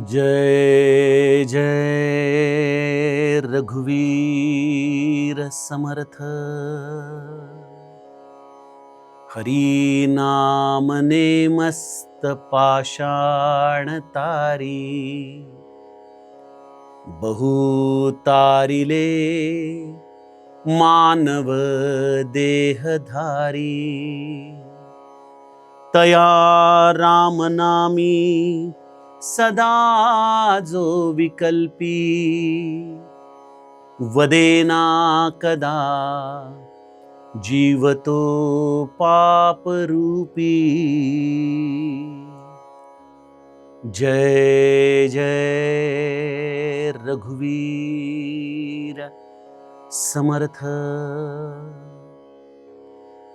जय जय रघुवीर समर्थ। हरी नाम नेमस्त पाषाण तारी। बहुतारिले मानव देहधारी तया रामनामी सदा जो विकल्पी। वदेना कदा जीवतो पापरूपी। जय जय रघुवीर समर्थ।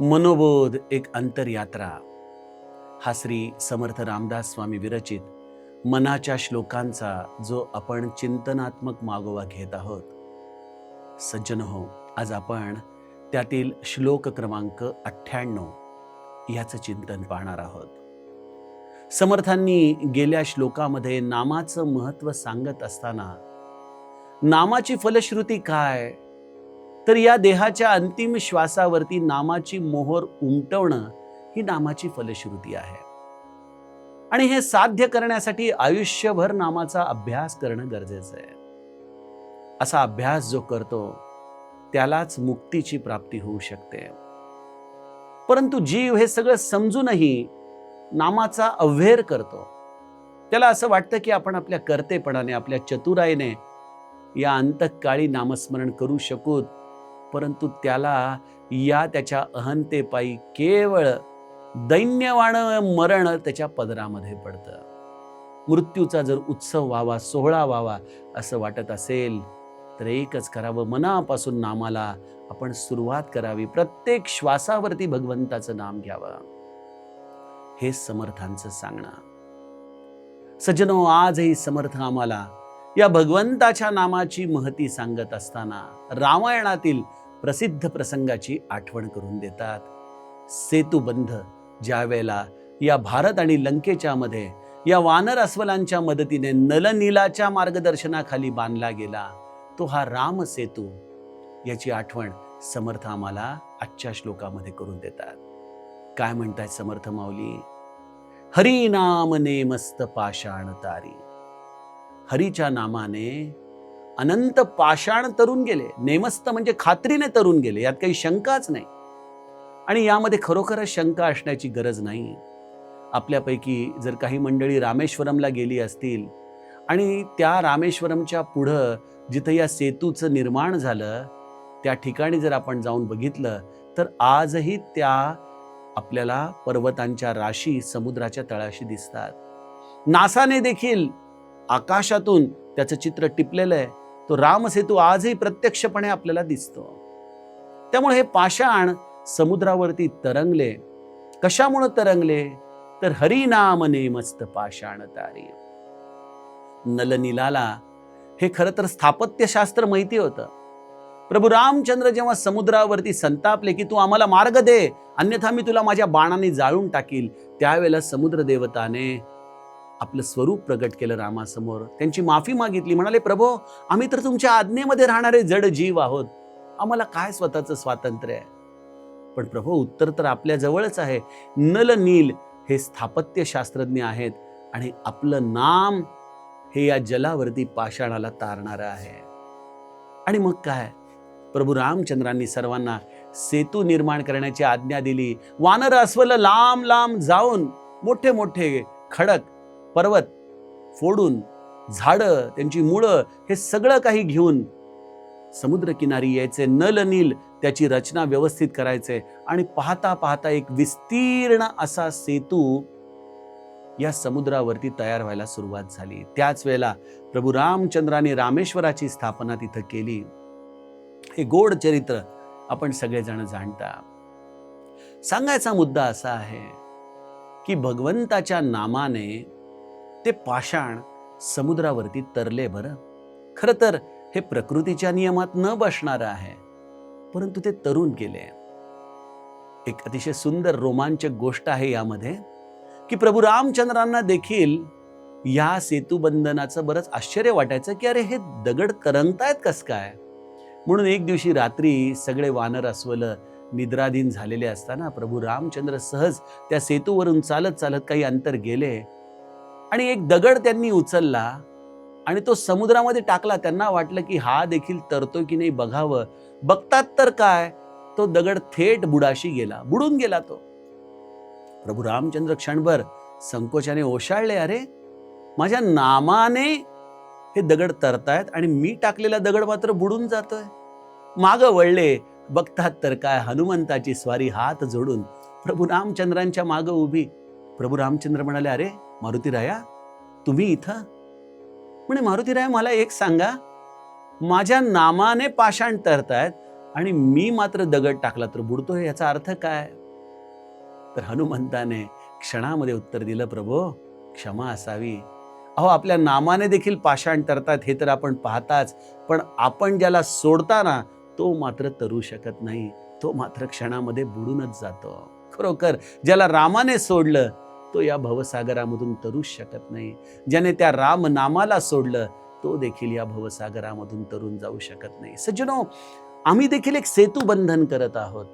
मनोबोध एक अंतरयात्रा. हा श्री समर्थ रामदास स्वामी विरचित मनाच्या श्लोकांचा जो आपण चिंतनात्मक मागोवा घेत आहोत. सज्जन हो आज आपण त्यातील श्लोक क्रमांक अठ्ठ्याण्णव याचं चिंतन पाहणार आहोत. समर्थांनी गेल्या श्लोकामध्ये नामाचं महत्त्व सांगत असताना नामाची फलश्रुती काय? तर या देहाच्या अंतिम श्वासावरती नामाची मोहर उमटवणं ही नामाची फलश्रुती आहे. आणि हे साध्य करण्यासाठी आयुष्यभर नामाचा अभ्यास करणं गरजेचं आहे. असा अभ्यास जो करतो त्यालाच मुक्तीची प्राप्ती होऊ शकते. परंतु जीव हे सगळं समजूनही नामाचा अव्हेर करतो. त्याला असं वाटतं की आपण आपल्या कर्तेपणाने आपल्या चतुराईने या अंतकाळी नामस्मरण करू शकूत. परंतु त्याला या त्याच्या अहंतेपायी केवळ दैन्यवाण मरण त्याच्या पदरामध्ये पडतं. मृत्यूचा जर उत्सव व्हावा सोहळा व्हावा असं वाटत असेल तर एकच करावं मनापासून नामाला आपण सुरुवात करावी. प्रत्येक श्वासावरती भगवंताचं नाम घ्यावं. हे समर्थांचं सांगणं. सज्जनो आजही समर्थ आम्हाला या भगवंताच्या नामाची महती सांगत असताना रामायणातील प्रसिद्ध प्रसंगाची आठवण करून देतात. सेतुबंध ज्यावेळेला या भारत आणि लंकेच्या मध्ये या वानर अस्वलांच्या मदतीने नलनीलाच्या मार्गदर्शनाखाली बांधला गेला तो हा राम सेतू. याची आठवण समर्थ आम्हाला आजच्या श्लोकामध्ये करून देतात. काय म्हणताय समर्थ माऊली? हरिनाम नेमस्त पाषाण तारी. हरीच्या नामाने अनंत पाषाण तरून गेले. नेमस्त म्हणजे खात्रीने तरून गेले. यात काही शंकाच नाही. आणि यामध्ये खरोखरच शंका असण्याची गरज नाही. आपल्यापैकी जर काही मंडळी रामेश्वरमला गेली असतील आणि त्या रामेश्वरमच्या पुढं जिथं या सेतूचं निर्माण झालं त्या ठिकाणी जर आपण जाऊन बघितलं तर आजही त्या आपल्याला पर्वतांच्या राशी समुद्राच्या तळाशी दिसतात. नासाने देखील आकाशातून त्याचं चित्र टिपलेलं आहे. तो रामसेतू आजही प्रत्यक्षपणे आपल्याला दिसतो. त्यामुळे हे पाषाण समुद्रावरती तरंगले. कशामुळे तरंगले? तर हरिनाम नेमस्त पाषाण तारी. नलनीलाला हे खरं तर स्थापत्यशास्त्र माहिती होतं. प्रभू रामचंद्र जेव्हा समुद्रावरती संतापले की तू आम्हाला मार्ग दे अन्यथा मी तुला माझ्या बाणाने जाळून टाकील त्यावेळेला समुद्र देवताने आपलं स्वरूप प्रगट केलं रामासमोर. त्यांची माफी मागितली. म्हणाले प्रभो आम्ही तर तुमच्या आज्ञेमध्ये राहणारे जड जीव आहोत. आम्हाला काय स्वतःचं स्वातंत्र्य आहे? पण प्रभो उत्तर तर आपल्या जवळच आहे. नल नील हे स्थापत्य शास्त्रज्ञ आहेत आणि आपलं नाम हे या जलावरती पाषाणाला तारणारं आहे. आणि मग काय? प्रभू रामचंद्रांनी सर्वांना सेतू निर्माण करण्याची आज्ञा दिली. वानर अस्वल लांब लांब जाऊन मोठे मोठे खडक पर्वत फोडून झाडं त्यांची मुळं हे सगळं काही घेऊन समुद्रकिनारी यायचे नल नील त्याची रचना व्यवस्थित करायचे आणि पाहता पाहता एक विस्तीर्ण असा सेतू या समुद्रावरती तयार व्हायला सुरुवात झाली. त्याच वेळेला प्रभू रामचंद्राने रामेश्वराची स्थापना तिथं केली. हे गोड चरित्र आपण सगळेजण जाणता. सांगायचा मुद्दा असा आहे की भगवंताच्या नामाने ते पाषाण समुद्रावरती तरले बरं. खरं तर हे प्रकृतीच्या नियमात न बसणारं आहे. परंतु ते तरुण गेले एक अतिशय सुंदर रोमांचक गोष्ट आहे यामध्ये की प्रभू रामचंद्रांना देखील या सेतुबंधनाचं बरंच आश्चर्य वाटायचं की अरे हे दगड करंगतायत कस काय? म्हणून एक दिवशी रात्री सगळे वानर अस्वल निद्राधीन झालेले असताना प्रभू रामचंद्र सहज त्या सेतूवरून चालत चालत काही अंतर गेले. आणि एक दगड त्यांनी उचलला आणि तो समुद्रामध्ये टाकला. त्यांना वाटलं की हा देखील तरतोय की नाही बघावं. बघतात तर काय? तो दगड थेट बुडाशी गेला. बुडून गेला तो. प्रभू रामचंद्र क्षणभर संकोचाने ओशाळले अरे माझ्या नामाने हे दगड तरतायत आणि मी टाकलेला दगड मात्र बुडून जातोय. माग वळले बघतात तर काय? हनुमंताची स्वारी हात जोडून प्रभू रामचंद्रांच्या माग उभी प्रभू रामचंद्र म्हणाले अरे मारुतीराया तुम्ही इथं? म्हणे मारुतीराया मला एक सांगा. माझ्या नामाने पाषाण तरतायत आणि मी मात्र दगड टाकला तर बुडतो याचा अर्थ काय? तर हनुमंताने क्षणामध्ये उत्तर दिलं प्रभो क्षमा असावी. अहो आपल्या नामाने देखील पाषाण तरतात हे तर आपण पाहताच. पण आपण ज्याला सोडताना तो मात्र तरू शकत नाही. तो मात्र क्षणामध्ये बुडूनच जातो. खरोखर ज्याला रामाने सोडलं तो या भवसागरामधून तरूच शकत नाही. ज्याने त्या राम नामाला सोडलं तो देखील या भवसागरामधून तरून जाऊ शकत नाही. सज्जनो आम्ही देखील एक सेतू बंधन करत आहोत.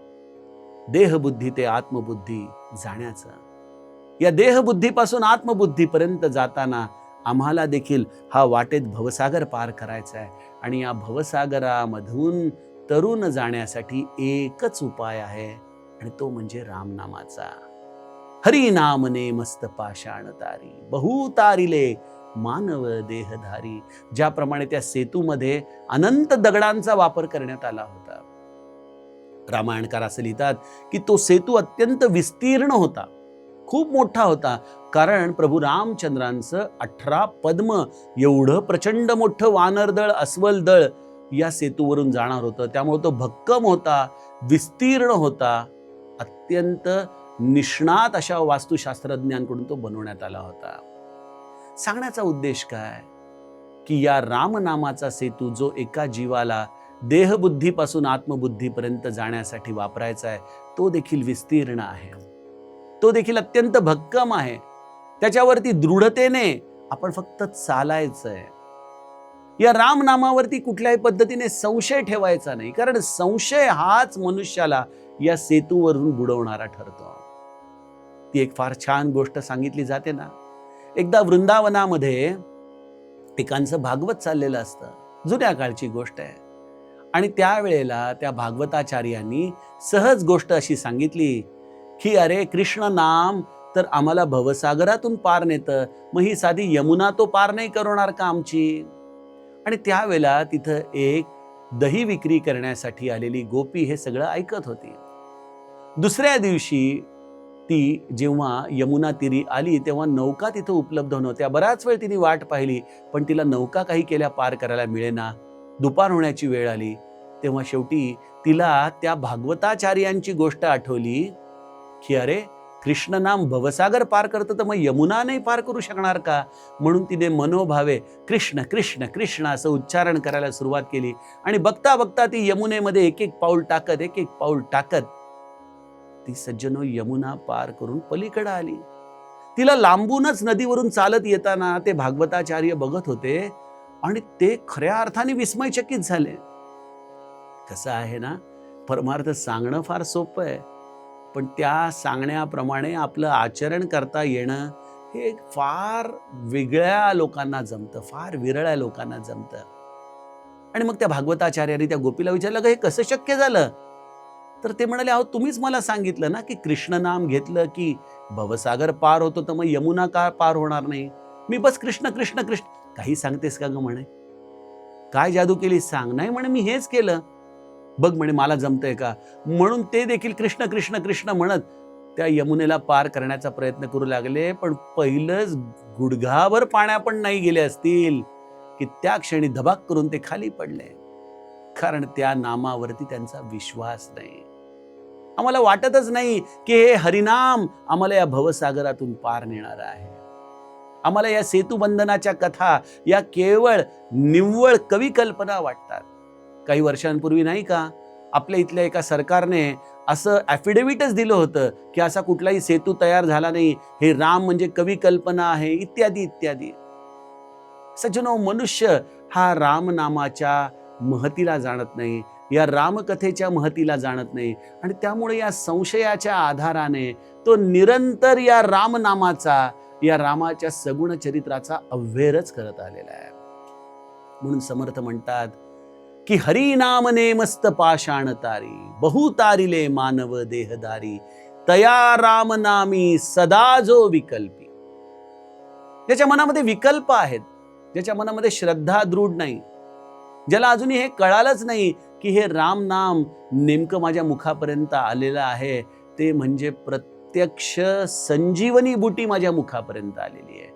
देहबुद्धी ते आत्मबुद्धी जाण्याचं. या देहबुद्धीपासून आत्मबुद्धीपर्यंत जाताना आम्हाला देखील हा वाटेत भवसागर पार करायचा आहे आणि या भवसागरामधून तरुण जाण्यासाठी एकच उपाय आहे आणि तो म्हणजे रामनामाचा. हरी नामने मस्त पाषाण तारी मानव देहधारी ज्याप्रमाणे त्या सेतूमध्ये अनंत दगडांचा वापर करण्यात आला होता. रामायणकार असं लिहितात की तो सेतू अत्यंत विस्तीर्ण होता खूप मोठा होता कारण प्रभू रामचंद्रांचं अठरा पद्म एवढं प्रचंड मोठं वानरदळ अस्वल दळ या सेतूवरून जाणार होतं. त्यामुळे तो भक्कम होता विस्तीर्ण होता अत्यंत निष्णात अशा वास्तुशास्त्रज्ञांकडून तो बनवण्यात आला होता. सांगण्याचा उद्देश काय? की या रामनामाचा सेतू जो एका जीवाला देहबुद्धीपासून आत्मबुद्धीपर्यंत जाण्यासाठी वापरायचा आहे तो देखील विस्तीर्ण आहे. तो देखील अत्यंत भक्कम आहे. त्याच्यावरती दृढतेने आपण फक्त चालायचं आहे या रामनामावरती कुठल्याही पद्धतीने संशय ठेवायचा नाही कारण संशय हाच मनुष्याला या सेतूवरून बुडवणारा ठरतो. ती एक फार छान गोष्ट सांगितली जाते ना. एकदा वृंदावनामध्ये एकांचं भागवत चाललेलं असतं. जुन्या काळची गोष्ट आहे. आणि त्यावेळेला त्या भागवताचार्यांनी सहज गोष्ट अशी सांगितली की अरे कृष्ण नाम तर आम्हाला भवसागरातून पार नेतं. मग ही साधी यमुना तो पार नाही करणार का आमची? आणि त्यावेळेला तिथं एक दही विक्री करण्यासाठी आलेली गोपी हे सगळं ऐकत होती. दुसऱ्या दिवशी ती जेव्हा यमुना तिरी आली तेव्हा नौका तिथं उपलब्ध नव्हत्या. बराच वेळ तिने वाट पाहिली पण तिला नौका काही केल्या पार करायला मिळेना. दुपार होण्याची वेळ आली. तेव्हा शेवटी तिला त्या भागवताचार्यांची गोष्ट आठवली की अरे कृष्ण नाम भवसागर पार करतं तर मग यमुना नाही पार करू शकणार का? म्हणून तिने मनोभावे कृष्ण कृष्ण कृष्ण असं उच्चारण करायला सुरुवात केली. आणि बघता बघता ती यमुनेमध्ये एक एक पाऊल टाकत एक एक पाऊल टाकत ती सज्जनो यमुना पार करून पलीकडे आली. तिला लांबूनच नदीवरून चालत येताना ते भागवताचार्य बघत होते आणि ते खऱ्या अर्थाने विस्मयचकित झाले. कसं आहे ना परमार्थ सांगणं फार सोपं आहे पण त्या सांगण्याप्रमाणे आपलं आचरण करता येणं हे एक फार वेगळ्या लोकांना जमतं फार विरळ्या लोकांना जमतं. आणि मग त्या भागवताचार्याने त्या गोपीला विचारलं "अगं, हे कसं शक्य झालं? तर ते म्हणाले अहो तुम्हीच मला सांगितलं ना की कृष्ण नाम घेतलं की भवसागर पार होतो तर मग यमुना का पार होणार नाही? मी बस कृष्ण कृष्ण कृष्ण. काही सांगतेस का ग? म्हणे. काय जादू केली सांग. नाही म्हणे मी हेच केलं. बघ म्हणे मला जमतंय का? म्हणून ते देखील कृष्ण कृष्ण कृष्ण म्हणत त्या यमुनेला पार करण्याचा प्रयत्न करू लागले पण पहिलंच गुडघाभर पाण्या पण नाही गेले असतील की त्या क्षणी धबाक करून ते खाली पडले. कारण त्या नामावरती त्यांचा विश्वास नाही. आम्हाला वाटतच नाही की हे हरिनाम आम्हाला या भवसागरातून पार नेणार आहे. आम्हाला या सेतुबंधनाच्या कथा या केवळ निव्वळ कवी कल्पना वाटतात. काही वर्षांपूर्वी नाही का आपल्या इथल्या एका सरकारने असं ॲफिडेव्हिटच दिलं होतं की असा कुठलाही सेतू तयार झाला नाही हे राम म्हणजे कवी कल्पना आहे इत्यादी इत्यादी. सज्जनो मनुष्य हा रामनामाच्या महतीला जाणत नाही. या रामकथेच्या महतीला जाणत नाही. आणि त्यामुळे या संशयाच्या आधाराने तो निरंतर या रामनामाचा या रामाच्या सगुण चरित्राचा अव्हेरच करत आलेला आहे. म्हणून समर्थ म्हणतात की हरी नाम ने मस्त पाषाण तारी बहुतारिले मानव देहदारी तया राम नामी सदा जो विकल्पी. ज्याच्या मनामध्ये विकल्प आहेत ज्याच्या मनामध्ये श्रद्धा दृढ नाही ज्याला अजूनही हे कळालंच नाही की हे राम नाम नेमकं माझ्या मुखापर्यंत आलेलं आहे. ते म्हणजे प्रत्यक्ष संजीवनी बुटी माझ्या मुखापर्यंत आलेली आहे.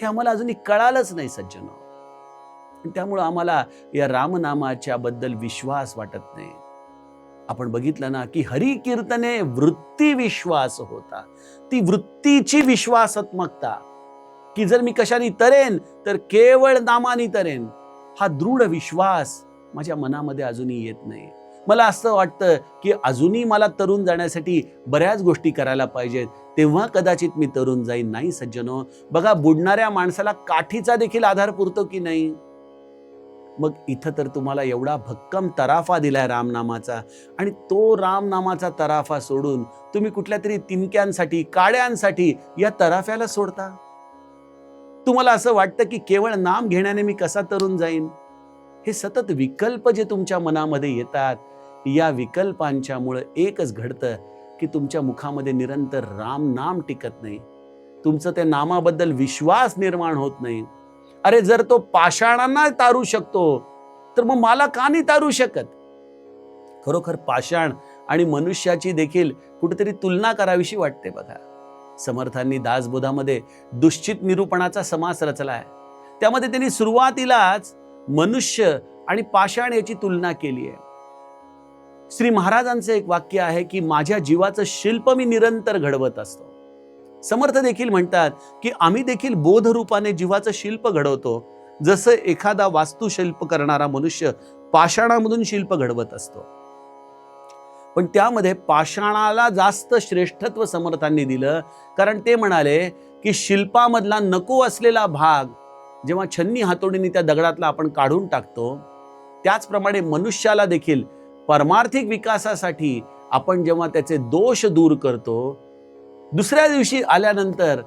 हे आम्हाला अजूनही कळालंच नाही सज्जनो. त्यामुळं आम्हाला या रामनामाच्या बद्दल विश्वास वाटत नाही. आपण बघितलं ना की हरी कीर्तने वृत्ती विश्वास होता. ती वृत्तीची विश्वासात्मकता. की जर मी कशाने तरेन तर केवळ नामानी तरेन. हा दृढ विश्वास माझ्या मनामध्ये अजूनही येत नाही. मला असं वाटतं की अजूनही मला तरुण जाण्यासाठी बऱ्याच गोष्टी करायला पाहिजेत. तेव्हा कदाचित मी तरुण जाईन. नाही सज्जनो बघा बुडणाऱ्या माणसाला काठीचा देखील आधार पुरतो की नाही? मग इथं तर तुम्हाला एवढा भक्कम तराफा दिलाय रामनामाचा आणि तो रामनामाचा तराफा सोडून तुम्ही कुठल्या तरी तिनक्यांसाठी काड्यांसाठी या तराफ्याला सोडता? तुम्हाला असं वाटतं की केवळ नाम घेण्याने मी कसा तरुण जाईन? हे सतत विकल्प जे तुमच्या मनामध्ये येतात या विकल्पांच्यामुळं एकच घडतं की तुमच्या मुखामध्ये निरंतर राम नाम टिकत नाही. तुमचं त्या नामाबद्दल विश्वास निर्माण होत नाही. अरे जर तो पाषाणांना तारू शकतो तर मग मला का नाही तारू शकत? खरोखर पाषाण आणि मनुष्याची देखील कुठेतरी तुलना करावीशी वाटते बघा. समर्थांनी दासबोधामध्ये दुश्चित निरूपणाचा समास रचला आहे त्यामध्ये त्यांनी सुरुवातीलाच मनुष्य आणि पाषाण याची तुलना केली आहे. श्री महाराजांचं एक वाक्य आहे की माझ्या जीवाचं शिल्प मी निरंतर घडवत असतो. समर्थ देखील म्हणतात की आम्ही देखील बोधरूपाने जीवाचं शिल्प घडवतो. जसं एखादा वास्तुशिल्प करणारा मनुष्य पाषाणामधून शिल्प घडवत असतो. पण त्यामध्ये पाषाणाला जास्त श्रेष्ठत्व समर्थांनी दिलं कारण ते म्हणाले की शिल्पामधला नको असलेला भाग जेव्हा छन्नी हातोडीने त्या दगडातला आपण काढून टाकतो त्याचप्रमाणे मनुष्याला देखील परमार्थिक विकासासाठी आपण जेव्हा त्याचे दोष दूर करतो दुसऱ्या दिवशी आल्यानंतर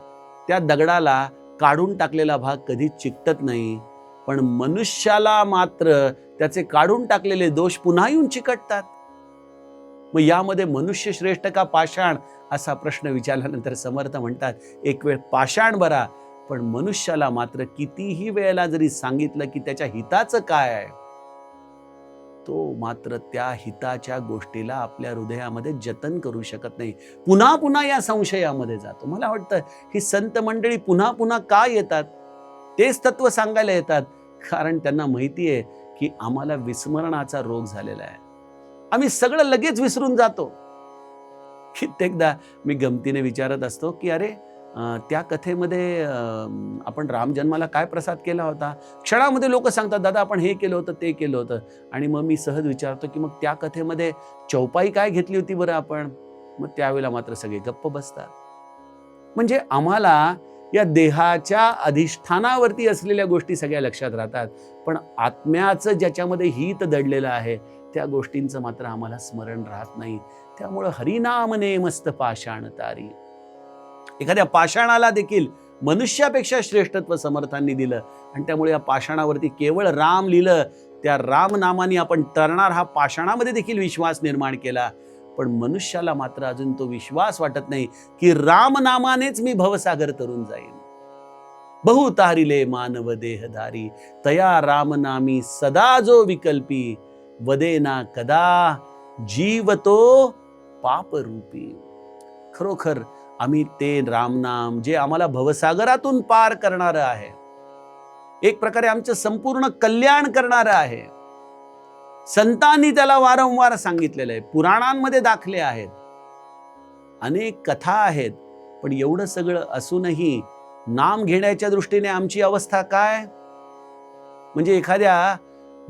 त्या दगडाला काढून टाकलेला भाग कधीच चिकटत नाही पण मनुष्याला मात्र त्याचे काढून टाकलेले दोष पुन्हा येऊन चिकटतात. मग यामध्ये मनुष्य श्रेष्ठ का पाषाण? असा प्रश्न विचारल्यानंतर समर्थ म्हणतात एक वेळ पाषाण बरा पण मनुष्याला मात्र कितीही वेळेला जरी सांगितलं की त्याच्या हिताचं काय आहे तो मात्र त्या हिताच्या गोष्टीला आपल्या हृदयामध्ये जतन करू शकत नाही. पुन्हा पुन्हा या संशयामध्ये जातो. मला वाटतं ही संत मंडळी पुन्हा पुन्हा का येतात? तेच तत्व सांगायला येतात. कारण त्यांना माहिती आहे की आम्हाला विस्मरणाचा रोग झालेला आहे. आम्ही सगळं लगेच विसरून जातो. कित्येकदा मी गमतीने विचारत असतो की अरे त्या कथेमध्ये आपण राम जन्माला काय प्रसाद केला होता? क्षणामध्ये लोक सांगतात दादा आपण हे केलं होतं ते केलं होतं. आणि मग मी सहज विचारतो की मग त्या कथेमध्ये चौपाई काय घेतली होती बरं आपण? मग त्यावेळेला मात्र सगळे गप्प बसतात. म्हणजे आम्हाला या देहाच्या अधिष्ठानावरती असलेल्या गोष्टी सगळ्या लक्षात राहतात. पण आत्म्याचं ज्याच्यामध्ये हित दडलेलं आहे त्या गोष्टींचं मात्र आम्हाला स्मरण राहत नाही. त्यामुळं हरिनामने मस्त पाषाण तारी. एखाद्या पाषाणाला देखील मनुष्यापेक्षा श्रेष्ठत्व समर्थांनी दिलं. आणि त्यामुळे या पाषाणावरती केवळ राम लिहिलं त्या रामनामाने आपण तरणार हा पाषाणामध्ये देखील विश्वास निर्माण केला. पण मनुष्याला मात्र अजून तो विश्वास वाटत नाही की रामनामानेच मी भवसागर तरून जाईन. बहुतारिले मानव देहधारी तया रामनामी सदा जो विकल्पी वदेना कदा जीव तो पापरूपी. खरोखर आम्ही ते रामनाम जे आम्हाला भवसागरातून पार करणारं आहे एक प्रकारे आमचं संपूर्ण कल्याण करणारं आहे. संतांनी त्याला वारंवार सांगितलेलं आहे पुराणांमध्ये दाखले आहेत. अनेक कथा आहेत पण एवढं सगळं असूनही नाम घेण्याच्या दृष्टीने आमची अवस्था काय? म्हणजे एखाद्या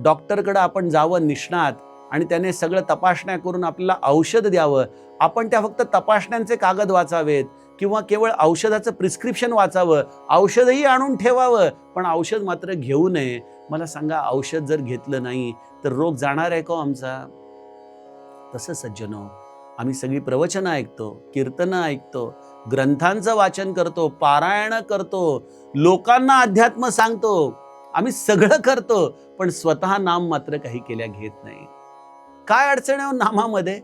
डॉक्टरकडं आपण जावं निष्णात आणि त्याने सगळं तपासण्या करून आपल्याला औषध द्यावं. आपण त्या फक्त तपासण्यांचे कागद वाचावेत किंवा केवळ औषधाचं प्रिस्क्रिप्शन वाचावं. औषधही आणून ठेवावं पण औषध मात्र घेऊ नये. मला सांगा औषध जर घेतलं नाही तर रोग जाणार आहे का हो आमचा? तसं सज्जनो आम्ही सगळी प्रवचनं ऐकतो कीर्तनं ऐकतो ग्रंथांचं वाचन करतो पारायणं करतो लोकांना अध्यात्म सांगतो. आम्ही सगळं करतो पण स्वतः नाम मात्र काही केल्या घेत नाही. काय अडचण आहे हो नामामध्ये?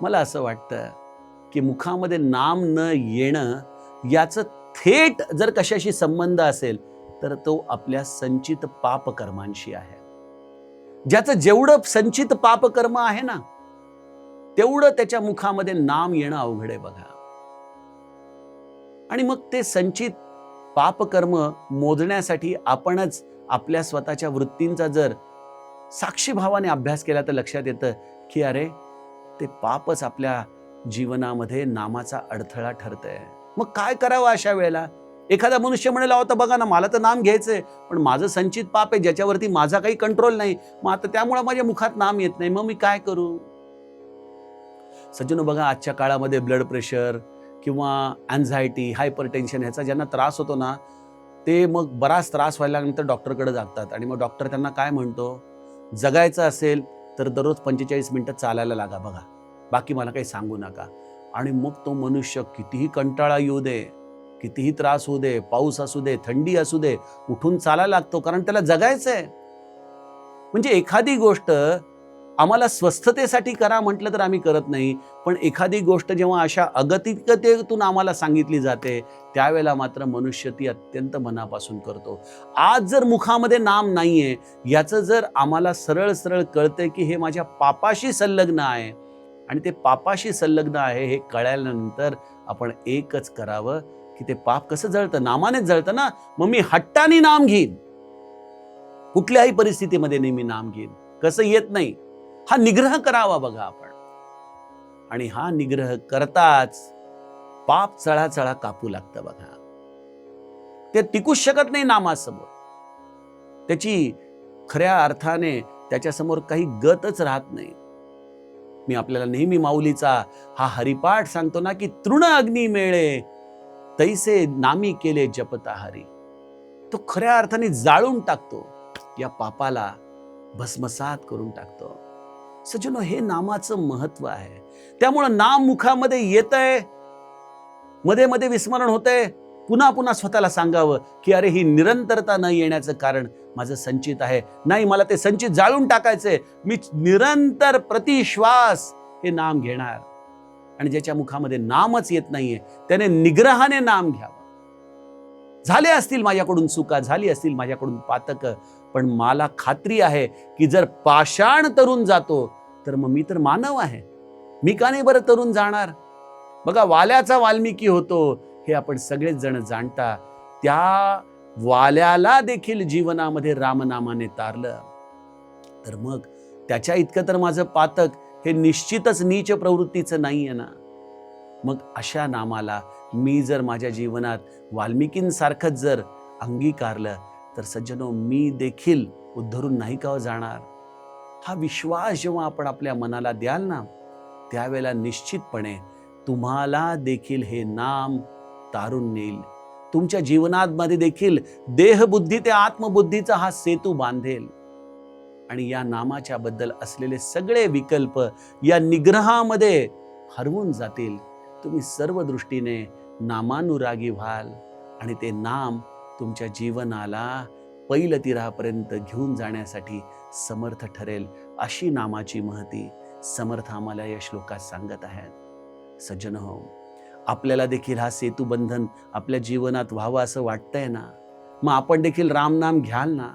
मला असं वाटतं की मुखामध्ये नाम न येणं याचं थेट जर कशाशी संबंध असेल तर तो आपल्या संचित पापकर्मांशी आहे. ज्याचं जेवढं संचित पापकर्म आहे ना तेवढं त्याच्या मुखामध्ये नाम येणं अवघड आहे बघा. आणि मग ते संचित पापकर्म मोजण्यासाठी आपणच आपल्या स्वतःच्या वृत्तींचा जर साक्षीभावाने अभ्यास केला तर लक्षात येतं की अरे ते पापच आपल्या जीवनामध्ये नामाचा अडथळा ठरतंय. मग काय करावं अशा वेळेला? एखादा मनुष्य म्हणाला होता बघा ना मला तर नाम घ्यायचं आहे पण माझं संचित पाप आहे ज्याच्यावरती माझा काही कंट्रोल नाही. मग आता त्यामुळं माझ्या मुखात नाम येत नाही मग मी काय करू? सज्जनो बघा आजच्या काळामध्ये ब्लड प्रेशर किंवा अँझायटी हायपर टेन्शन ह्याचा ज्यांना त्रास होतो ना ते मग बराच त्रास व्हायला लागल्यानंतर डॉक्टरकडे जातात. आणि मग डॉक्टर त्यांना काय म्हणतो? जगायचं असेल तर दररोज पंचेचाळीस मिनटं चालायला लागा बघा. बाकी मला काही सांगू नका. आणि मग तो मनुष्य कितीही कंटाळा येऊ दे कितीही त्रास होऊ दे पाऊस असू दे थंडी असू दे उठून चालायला लागतो कारण त्याला जगायचं आहे म्हणजे एखादी गोष्ट आम्हाला स्वस्थतेसाठी करा म्हटलं तर आम्ही करत नाही. पण एखादी गोष्ट जेव्हा अशा अगतिकतेतून आम्हाला सांगितली जाते त्यावेळेला मात्र मनुष्य ती अत्यंत मनापासून करतो. आज जर मुखामध्ये नाम नाही आहे याचं जर आम्हाला सरळ सरळ कळतंय की हे माझ्या पापाशी संलग्न आहे आणि ते पापाशी संलग्न आहे हे कळल्यानंतर आपण एकच करावं की ते पाप कसं जळतं? नामानेच जळतं ना? मग मी हट्टाने नाम घेईन. कुठल्याही परिस्थितीमध्ये नेहमी नाम घेईन. कसं येत नाही? हा निग्रह करावा बघा आपण. आणि हा निग्रह करताच पाप चळा चळा कापू लागतं बघा. ते टिकूच शकत नाही नामासमोर. त्याची खऱ्या अर्थाने त्याच्यासमोर काही गतच राहत नाही. मी आपल्याला नेहमी माऊलीचा हा हरिपाठ सांगतो ना की तृण अग्नी मेळे तैसे नामी केले जपता हरी. तो खऱ्या अर्थाने जाळून टाकतो. या पापाला भस्मसात करून टाकतो. सजनो हे नामाचं महत्त्व आहे. त्यामुळं नाम मुखामध्ये येत आहे मध्ये मध्ये विस्मरण होतंय. पुन्हा पुन्हा स्वतःला सांगावं की अरे ही निरंतरता न येण्याचं कारण माझं संचित आहे. नाही मला ते संचित जाळून टाकायचंय. मी निरंतर प्रतिश्वास हे नाम घेणार. आणि ज्याच्या मुखामध्ये नामच येत नाहीये त्याने निग्रहाने नाम घ्यावं. झाले असतील माझ्याकडून चुका झाली असतील माझ्याकडून पातक पण मला खात्री आहे की जर पाषाण तरुण जातो तर मग मी तर मानव आहे. मी का नाही बरं तरुण जाणार? बघा वाल्याचा वाल्मिकी होतो हे आपण सगळेच जण जाणता. त्या वाल्याला देखील जीवनामध्ये रामनामाने तारलं. तर मग त्याच्या इतकं तर माझं पातक हे निश्चितच नीच प्रवृत्तीचं नाही आहे ना. मग अशा नामाला मी जर माझ्या जीवनात वाल्मिकींसारखंच जर अंगीकारलं तर सज्जनो मी देखील उद्धरून नाही का जाणार. हा विश्वास जेव्हा आपण आपल्या मनाला द्याल ना त्यावेळेला निश्चितपणे तुम्हाला देखील हे नाम तारून नेईल. तुमच्या जीवनामध्ये देखील देहबुद्धी ते आत्मबुद्धीचा हा सेतू बांधेल. आणि या नामाच्या बद्दल असलेले सगळे विकल्प या निग्रहामध्ये हरवून जातील. तुम्ही सर्व दृष्टीने नामानुरागी व्हाल आणि ते नाम तुमच्या जीवनाला पैलतीरापर्यंत घेऊन जाण्यासाठी समर्थ ठरेल अशी नामाची महती समर्थ आम्हाला या श्लोकात सांगत आहेत. सज्जन हो आपल्याला देखील हा सेतूबंधन आपल्या जीवनात व्हावं असं वाटतंय ना? मग आपण देखील रामनाम घ्याल ना?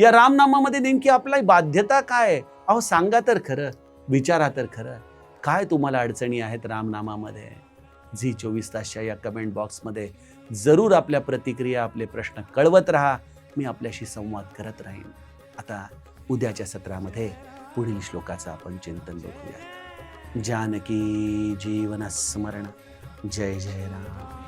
या रामनामामध्ये नेमकी आपला बाध्यता काय? अहो सांगा तर खरं विचारा तर खरं. काय तुम्हाला अडचणी आहेत रामनामामध्ये? झी चोवीस तासच्या या कमेंट बॉक्समध्ये जरूर आपल्या प्रतिक्रिया आपले प्रश्न कळवत राहा. मी आपल्याशी संवाद करत राहीन. आता उद्याच्या सत्रामध्ये पुढील श्लोकाचं आपण चिंतन बघूया जानकी जीवन स्मरण. जय जय राम.